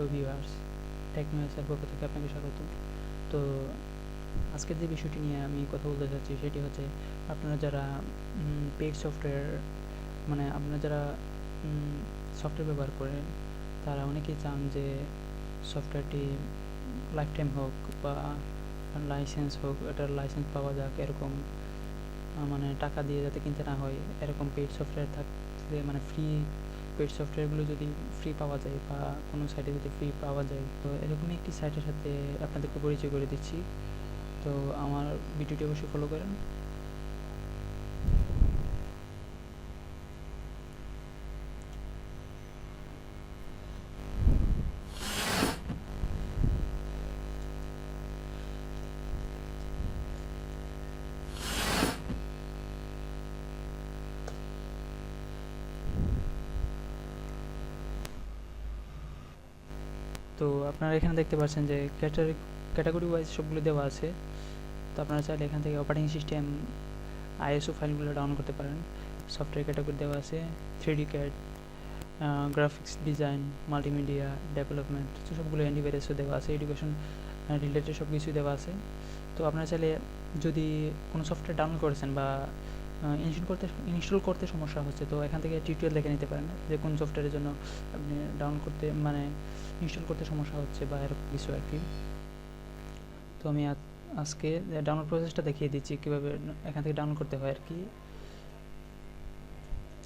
Hello viewers টেকনোয়েসের পক্ষ থেকে আপনাকে স্বাগত। তো আজকের যে বিষয়টি নিয়ে আমি কথা বলতে চাচ্ছি সেটি হচ্ছে আপনারা যারা পেড সফটওয়্যার মানে আপনারা যারা সফটওয়্যার ব্যবহার করেন, তারা অনেকেই চান যে সফটওয়্যারটি লাইফ টাইম হোক বা লাইসেন্স হোক এটার লাইসেন্স পাওয়া যাক এরকম মানে টাকা দিয়ে যাতে কিনতে না হয়, এরকম পেড সফটওয়্যার থাকলে মানে ফ্রি পেড সফটওয়্যারগুলো যদি ফ্রি পাওয়া যায় বা কোনো সাইটে যদি ফ্রি পাওয়া যায়, তো এরকমই একটি সাইটের সাথে আপনাদেরকে পরিচয় করে দিচ্ছি। তো আমার ভিডিওটি অবশ্যই ফলো করেন। তো আপনারা এখানে দেখতে পাচ্ছেন যে ক্যাটাগরি ক্যাটাগরি ওয়াইজ সবগুলো দেওয়া আছে। তো আপনারা চাইলে এখান থেকে অপারেটিং সিস্টেম আইএসও ফাইলগুলো ডাউনলোড করতে পারেন। সফটওয়্যার ক্যাটাগরি দেওয়া আছে three D CAD graphics design multimedia development তো সবগুলো অ্যান্টিভাইরাসও দেওয়া আছে। এডুকেশন রিলেটেড সব কিছুই দেওয়া আছে। তো আপনারা চাইলে যদি কোনো সফটওয়্যার ডাউনলোড করেছেন বা ইনস্টল করতে ইনস্টল করতে সমস্যা হচ্ছে। তো এখান থেকে টিউটোরিয়াল দেখে নিতে পারেন যে কোন সফটওয়্যারের জন্য আপনি ডাউনলোড করতে মানে ইনস্টল করতে সমস্যা হচ্ছে বা এরকম কিছু আর কি। তো আমি আজকে ডাউনলোড প্রসেসটা দেখিয়ে দিচ্ছি কীভাবে এখান থেকে ডাউনলোড করতে হয় আর কি।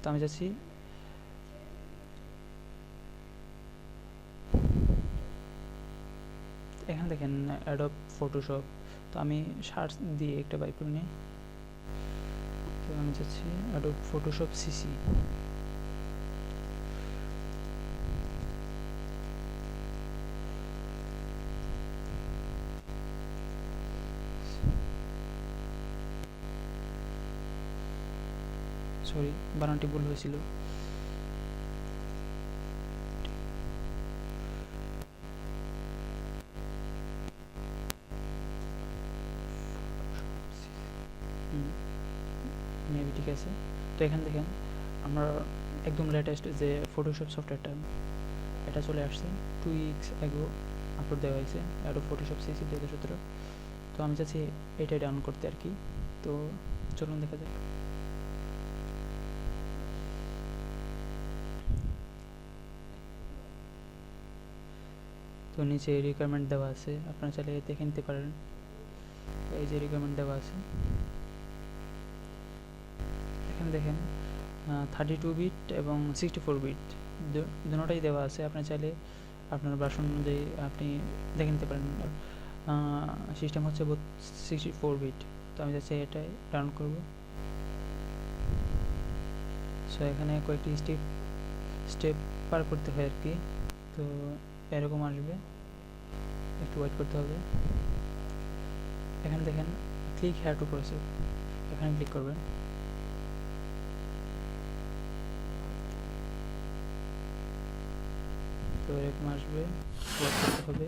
তো আমি যাচ্ছি। এখানে দেখেন অ্যাডব ফটোশপ তো আমি সার্চ দিয়ে একটা বাইক নিই। তো আমি যাচ্ছি অ্যাডব ফটোশপ সিসি সরি বানানটি ভুল হয়েছিল। মেবি ঠিক আছে। তো এখান দেখেন আমরা একদম লেটেস্ট যে ফটোশপ সফটওয়্যারটা এটা চলে আসছে। টু উইকস এগো আপলোড দেওয়া হয়েছে। আরও ফটোশপ সিসি দু হাজার সতেরো তো আমি চাচ্ছি এটাই ডাউন করতে আর কি। তো চলুন দেখা যাক। তো নিচে রিকোয়ারমেন্ট দেওয়া আছে। আপনারা চাইলে দেখে নিতে পারেন। এই যে রিকোয়ারমেন্ট দেওয়া আছে। এখানে দেখেন থার্টি টু বিট এবং সিক্সটি ফোর বিট দুটোটাই দেওয়া আছে। আপনি চাইলে আপনার বাসন অনুযায়ী আপনি দেখে নিতে পারেন। সিস্টেম হচ্ছে সিক্সটি ফোর বিট তো আমি চাচ্ছি এটাই ডাউন করব। সো এখানে কয়েকটি স্টেপ স্টেপ পার করতে হয় আর কি তো এরকম আসবে। একটু ওয়েট করতে হবে। এখানে দেখেন ক্লিক হেয়ার টু প্রসেস এখানে ক্লিক করবেন। তো এরকম আসবে করতে হবে।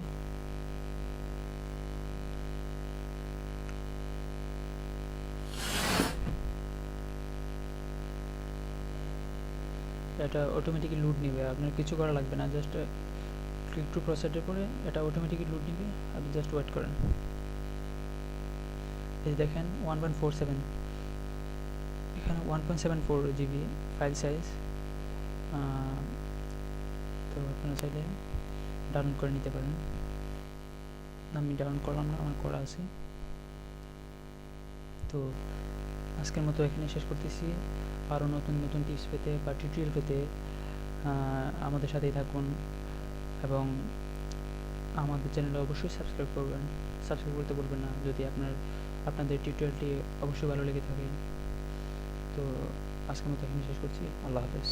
এটা অটোমেটিকলি লুট নেবে। আপনার কিছু করা লাগবে না জাস্ট ক্লিক টু প্রসেসের পরে এটা অটোমেটিকলি লুট নেবে। আপনি জাস্ট ওয়েট করেন। এই দেখেন ওয়ান পয়েন্ট ফোর সেভেন এখানে one point seven four GB file size তো আপনারা চাইলে ডাউনলোড করে নিতে পারেন। আমি ডাউনলোড করলাম না আমার করা আছে। তো আজকের মতো এখানে শেষ করতেছি। আরও নতুন নতুন টিপস পেতে বা টিউটোরিয়াল পেতে আমাদের সাথেই থাকুন এবং আমাদের চ্যানেলে অবশ্যই সাবস্ক্রাইব করবেন। সাবস্ক্রাইব করতে বলবেন না, যদি আপনার, আপনাদের টিউটোরিয়ালটি অবশ্যই ভালো লেগে থাকে। তো আজকের মতো এখানে শেষ করছি। আল্লাহ হাফেজ।